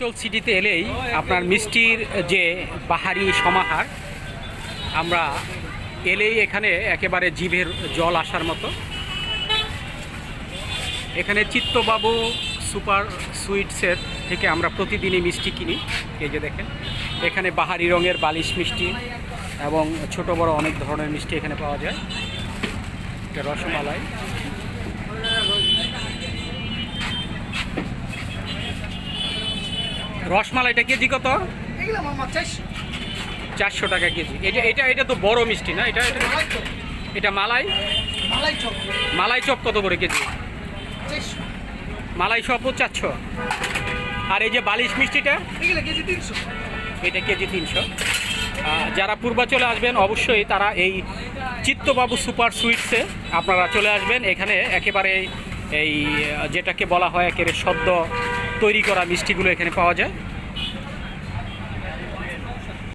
চল সিটিতে এলেই আপনার মিষ্টির যে পাহাড়ি সমাহার, আমরা এলেই এখানে একেবারে জিভের জল আসার মতো। এখানে চিত্তবাবু সুপার সুইটসের থেকে আমরা প্রতিদিনই মিষ্টি কিনি, এই যে দেখেন। এখানে বাহারি রঙের বালিশ মিষ্টি এবং ছোট বড় অনেক ধরনের মিষ্টি এখানে পাওয়া যায়। এটা রসমালাই। রসমালাইটা কেজি কত? চারশো। টাকা কেজি। এটা এটা এটা তো বড় মিষ্টি না? এটা এটা মালাই মালাই? চপ। কত করে কেজি? মালাই চপও চারশো। আর এই যে বালিশ মিষ্টিটা? এটা কেজি তিনশো। যারা পূর্বাচলে আসবেন অবশ্যই তারা এই চিত্তবাবু সুপার সুইটসে আপনারা চলে আসবেন। এখানে একেবারে এই যেটাকে বলা হয় একেবারে সদ্য তৈরি করা মিষ্টিগুলো এখানে পাওয়া যায়।